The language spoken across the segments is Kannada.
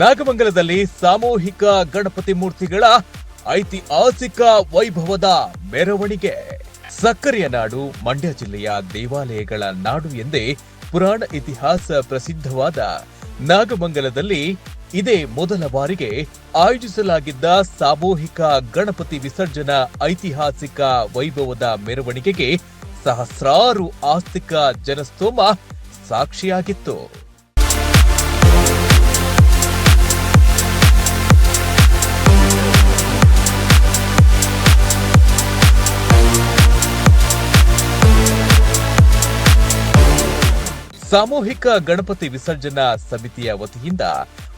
ನಾಗಮಂಗಲದಲ್ಲಿ ಸಾಮೂಹಿಕ ಗಣಪತಿ ಮೂರ್ತಿಗಳ ಐತಿಹಾಸಿಕ ವೈಭವದ ಮೆರವಣಿಗೆ. ಸಕ್ಕರೆಯ ನಾಡು, ಮಂಡ್ಯ ಜಿಲ್ಲೆಯ ದೇವಾಲಯಗಳ ನಾಡು ಎಂದೇ ಪುರಾಣ ಇತಿಹಾಸ ಪ್ರಸಿದ್ಧವಾದ ನಾಗಮಂಗಲದಲ್ಲಿ ಇದೇ ಮೊದಲ ಬಾರಿಗೆ ಆಯೋಜಿಸಲಾಗಿದ್ದ ಸಾಮೂಹಿಕ ಗಣಪತಿ ವಿಸರ್ಜನಾ ಐತಿಹಾಸಿಕ ವೈಭವದ ಮೆರವಣಿಗೆಗೆ ಸಹಸ್ರಾರು ಆಸ್ತಿಕ ಜನಸ್ತೋಮ ಸಾಕ್ಷಿಯಾಗಿತ್ತು. ಸಾಮೂಹಿಕ ಗಣಪತಿ ವಿಸರ್ಜನಾ ಸಮಿತಿಯ ವತಿಯಿಂದ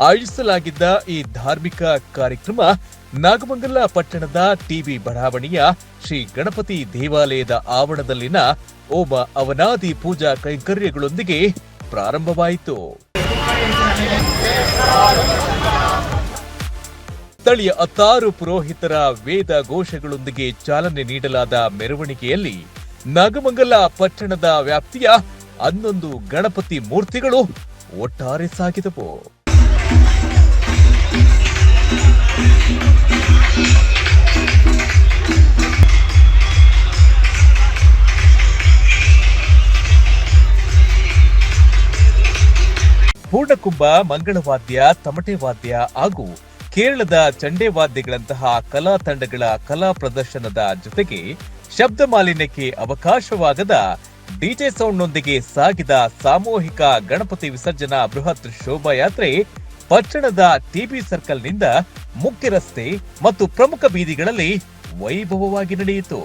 ಆಯೋಜಿಸಲಾಗಿದ್ದ ಈ ಧಾರ್ಮಿಕ ಕಾರ್ಯಕ್ರಮ ನಾಗಮಂಗಲ ಪಟ್ಟಣದ ಟಿಬಿ ಬಡಾವಣೆಯ ಶ್ರೀ ಗಣಪತಿ ದೇವಾಲಯದ ಆವರಣದಲ್ಲಿನ ಓಮ ಅವನಾದಿ ಪೂಜಾ ಕೈಂಕರ್ಯಗಳೊಂದಿಗೆ ಪ್ರಾರಂಭವಾಯಿತು. ಸ್ಥಳೀಯ ಹತ್ತಾರು ಪುರೋಹಿತರ ವೇದ ಘೋಷಗಳೊಂದಿಗೆ ಚಾಲನೆ ನೀಡಲಾದ ಮೆರವಣಿಗೆಯಲ್ಲಿ ನಾಗಮಂಗಲ ಪಟ್ಟಣದ ವ್ಯಾಪ್ತಿಯ ಹನ್ನೊಂದು ಗಣಪತಿ ಮೂರ್ತಿಗಳು ಒಟ್ಟಾರೆ ಸಾಗಿದವು. ಪೂರ್ಣಕುಂಭ, ಮಂಗಳವಾದ್ಯ, ತಮಟೆ ವಾದ್ಯ ಹಾಗೂ ಕೇರಳದ ಚಂಡೆ ವಾದ್ಯಗಳಂತಹ ಕಲಾ ತಂಡಗಳ ಕಲಾ ಪ್ರದರ್ಶನದ ಜೊತೆಗೆ ಶಬ್ದ ಮಾಲಿನ್ಯಕ್ಕೆ ಅವಕಾಶವಾಗದ ಡಿಜೆ ಸೌಂಡ್ನೊಂದಿಗೆ ಸಾಗಿದ ಸಾಮೂಹಿಕ ಗಣಪತಿ ವಿಸರ್ಜನಾ ಬೃಹತ್ ಶೋಭಾಯಾತ್ರೆ ಪಟ್ಟಣದ ಟಿಬಿ ಸರ್ಕಲ್ನಿಂದ ಮುಖ್ಯ ರಸ್ತೆ ಮತ್ತು ಪ್ರಮುಖ ಬೀದಿಗಳಲ್ಲಿ ವೈಭವವಾಗಿ ನಡೆಯಿತು.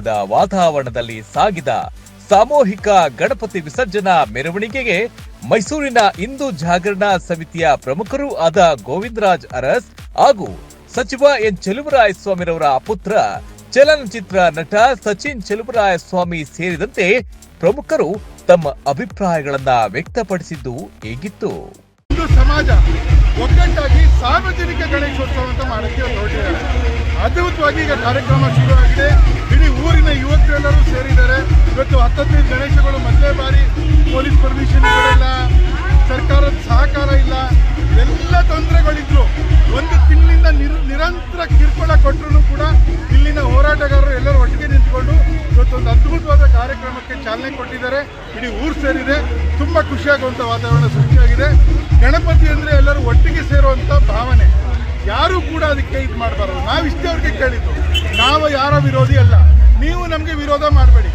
ಹಬ್ಬದ ವಾತಾವರಣದಲ್ಲಿ ಸಾಗಿದ ಸಾಮೂಹಿಕ ಗಣಪತಿ ವಿಸರ್ಜನಾ ಮೆರವಣಿಗೆಗೆ ಮೈಸೂರಿನ ಹಿಂದೂ ಜಾಗರಣಾ ಸಮಿತಿಯ ಪ್ರಮುಖರೂ ಆದ ಗೋವಿಂದರಾಜ್ ಅರಸ್ ಹಾಗೂ ಸಚಿವ ಎನ್ ಚೆಲುವರಾಯ ಸ್ವಾಮಿರವರ ಪುತ್ರ, ಚಲನಚಿತ್ರ ನಟ ಸಚಿನ್ ಚೆಲುವರಾಯ ಸ್ವಾಮಿ ಸೇರಿದಂತೆ ಪ್ರಮುಖರು ತಮ್ಮ ಅಭಿಪ್ರಾಯಗಳನ್ನ ವ್ಯಕ್ತಪಡಿಸಿದ್ದು ಹೇಗಿತ್ತು? ಸಮಾಜ ಒಗ್ಗಟ್ಟಾಗಿ ಸಾರ್ವಜನಿಕ ಗಣೇಶೋತ್ಸವ ಅಂತ ಅದ್ಭುತವಾಗಿ ಈಗ ಕಾರ್ಯಕ್ರಮ ಶುರುವಾಗಿದೆ. ಇಡೀ ಊರಿನ ಯುವಕರೆಲ್ಲರೂ ಸೇರಿದ್ದಾರೆ. ಇವತ್ತು ಹತ್ತದೈದು ಗಣೇಶಗಳು ಮೊದಲೇ ಬಾರಿ ಪೊಲೀಸ್ ಪರ್ಮಿಷನ್ ಇಲ್ಲ ಸರ್ಕಾರದ ಸಹಕಾರ ಇಲ್ಲ. ಎಲ್ಲ ತೊಂದರೆಗಳಿದ್ರು. ಒಂದು ತಿಂಗಳಿಂದ ನಿರ್, ನಿರಂತರ ಕಿರುಕುಳ ಕೊಟ್ಟರು ಕೂಡ ಇಲ್ಲಿನ ಹೋರಾಟಗಾರರು ಎಲ್ಲರೂ ಒಟ್ಟಿಗೆ ನಿಂತ್ಕೊಂಡು ಇವತ್ತೊಂದು ಅದ್ಭುತವಾದ ಕಾರ್ಯಕ್ರಮಕ್ಕೆ ಚಾಲನೆ ಕೊಟ್ಟಿದ್ದಾರೆ. ಇಡೀ ಊರು ಸೇರಿದೆ. ತುಂಬ ಖುಷಿಯಾಗುವಂಥ ವಾತಾವರಣ ಸೃಷ್ಟಿಯಾಗಿದೆ. ಗಣಪತಿ ಅಂದರೆ ಎಲ್ಲರೂ ಒಟ್ಟಿಗೆ ಸೇರುವಂಥ ಭಾವನೆ. ಯಾರು ಕೂಡ ಅದಕ್ಕೆ ಇದು ಮಾಡಬಾರದು. ನಾವು ಇಷ್ಟೇ ಅವ್ರಿಗೆ ಕೇಳಿದ್ದು. ನಾವು ಯಾರ ವಿರೋಧಿ ಅಲ್ಲ. ನೀವು ನಮಗೆ ವಿರೋಧ ಮಾಡಬೇಡಿ.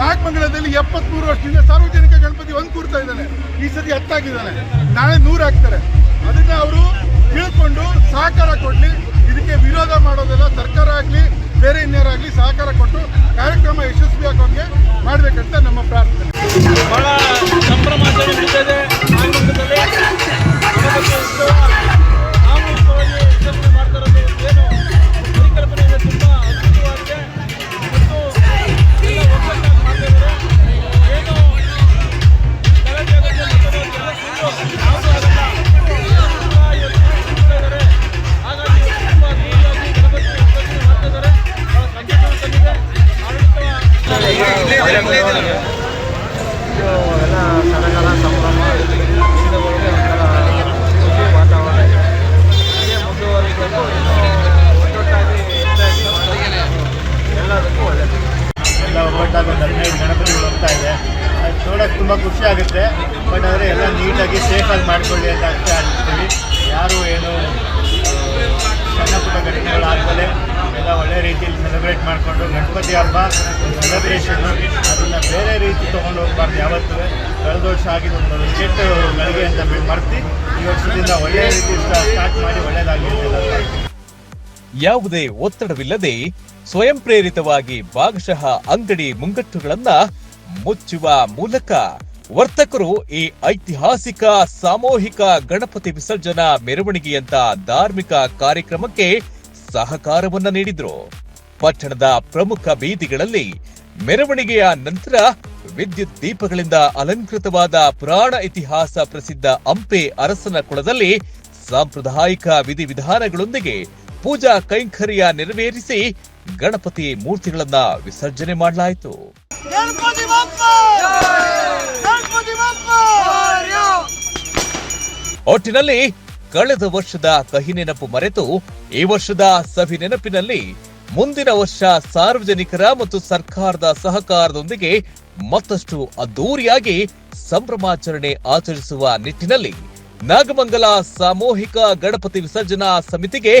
ನಾಗಮಂಗಲದಲ್ಲಿ ಎಪ್ಪತ್ತ್ಮೂರು ವರ್ಷದಿಂದ ಸಾರ್ವಜನಿಕ ಗಣಪತಿ ಒಂದು ಕೂರ್ತಾ ಇದ್ದಾನೆ. ಈ ಸತಿ ಹತ್ತಾಗಿದ್ದಾನೆ. ನಾಳೆ ನೂರು ಹಾಕ್ತಾರೆ. ಅದನ್ನು ಅವರು ತಿಳ್ಕೊಂಡು ಸಹಕಾರ ಕೊಡಲಿ. ಇದಕ್ಕೆ ವಿರೋಧ ಮಾಡೋದೆಲ್ಲ ಸರ್ಕಾರ ಆಗಲಿ, ಬೇರೆ ಇನ್ಯಾರಾಗಲಿ ಸಹಕಾರ ಕೊಟ್ಟು ಕಾರ್ಯಕ್ರಮ ಯಶಸ್ವಿ ಆಗೋಂಗೆ ಮಾಡಬೇಕಂತ ನಮ್ಮ ಪ್ರಾರ್ಥನೆ. ಬಹಳ ಸಂಭ್ರಮಾಚರಣೆ. ಎಲ್ಲ ಸಡಗರ ಸಂಭ್ರಮ ವಾತಾವರಣ ಇದೆ ಎಲ್ಲದಕ್ಕೂ ಒಳ್ಳೆಯದು ಎಲ್ಲ ಒಟ್ಟಾಗಿ ಒಂದು ಹದಿನೈದು ಗಣಪತಿಗಳು ಹೋಗ್ತಾ ಇದೆ. ಅದು ನೋಡೋಕೆ ತುಂಬ ಖುಷಿ ಆಗುತ್ತೆ. ರೀತಿಯಲ್ಲಿ ಸೆಲೆಬ್ರೇಟ್ ಮಾಡಿಕೊಂಡು ಗಣಪತಿ ಹಬ್ಬ ಸೆಲೆಬ್ರೇಷನ್ ಅದನ್ನು ಬೇರೆ ರೀತಿ ತೊಗೊಂಡು ಹೋಗ್ಬಾರ್ದು ಯಾವತ್ತೂ. ಕಳೆದ ವರ್ಷ ಆಗಿದ್ದು ಒಂದು ಕೆಟ್ಟ ಗಳಿಗೆ ಅಂತ ಮರ್ತಿ ಈ ವರ್ಷದಿಂದ ಒಳ್ಳೆಯ ರೀತಿ ಸ್ಟಾರ್ಟ್ ಮಾಡಿ ಒಳ್ಳೆಯದಾಗಲಿ ಅಂತ ಯಾವುದೇ ಒತ್ತಡವಿಲ್ಲದೆ ಸ್ವಯಂ ಪ್ರೇರಿತವಾಗಿ ಭಾಗಶಃ ಅಂಗಡಿ ಮುಂಗಟ್ಟುಗಳನ್ನ ಮುಚ್ಚುವ ಮೂಲಕ ವರ್ತಕರು ಈ ಐತಿಹಾಸಿಕ, ಸಾಮೂಹಿಕ ಗಣಪತಿ ವಿಸರ್ಜನಾ ಮೆರವಣಿಗೆಯಂತ ಧಾರ್ಮಿಕ ಕಾರ್ಯಕ್ರಮಕ್ಕೆ ಸಹಕಾರವನ್ನ ನೀಡಿದ್ರು. ಪಟ್ಟಣದ ಪ್ರಮುಖ ಬೀದಿಗಳಲ್ಲಿ ಮೆರವಣಿಗೆಯ ನಂತರ ವಿದ್ಯುತ್ ದೀಪಗಳಿಂದ ಅಲಂಕೃತವಾದ ಪುರಾಣ ಇತಿಹಾಸ ಪ್ರಸಿದ್ಧ ಅಂಪೆ ಅರಸನ ಕುಳದಲ್ಲಿ ಸಾಂಪ್ರದಾಯಿಕ ವಿಧಿವಿಧಾನಗಳೊಂದಿಗೆ ಪೂಜಾ ಕೈಂಕರ್ಯ ನೆರವೇರಿಸಿ ಗಣಪತಿ ಮೂರ್ತಿಗಳನ್ನ ವಿಸರ್ಜನೆ ಮಾಡಲಾಯಿತು. ಒಟ್ಟಿನಲ್ಲಿ ಕಳೆದ ವರ್ಷದ ಕಹಿ ನೆನಪು ಮರೆತು ಈ ವರ್ಷದ ಸವಿ ನೆನಪಿನಲ್ಲಿ ಮುಂದಿನ ವರ್ಷ ಸಾರ್ವಜನಿಕರ ಮತ್ತು ಸರ್ಕಾರದ ಸಹಕಾರದೊಂದಿಗೆ ಮತ್ತಷ್ಟು ಅದ್ದೂರಿಯಾಗಿ ಸಂಭ್ರಮಾಚರಣೆ ಆಚರಿಸುವ ನಿಟ್ಟಿನಲ್ಲಿ ನಾಗಮಂಗಲ ಸಾಮೂಹಿಕ ಗಣಪತಿ ವಿಸರ್ಜನಾ ಸಮಿತಿಗೆ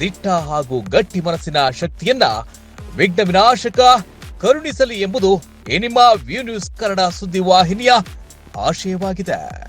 ದಿಟ್ಟ ಹಾಗೂ ಗಟ್ಟಿ ಮನಸ್ಸಿನ ಶಕ್ತಿಯನ್ನ ವಿಘ್ನ ವಿನಾಶಕ ಕರುಣಿಸಲಿ ಎಂಬುದು ಎನಿಮಾ ವ್ಯೂ ನ್ಯೂಸ್ ಕನ್ನಡ ಸುದ್ದಿವಾಹಿನಿಯ ಆಶಯವಾಗಿದೆ.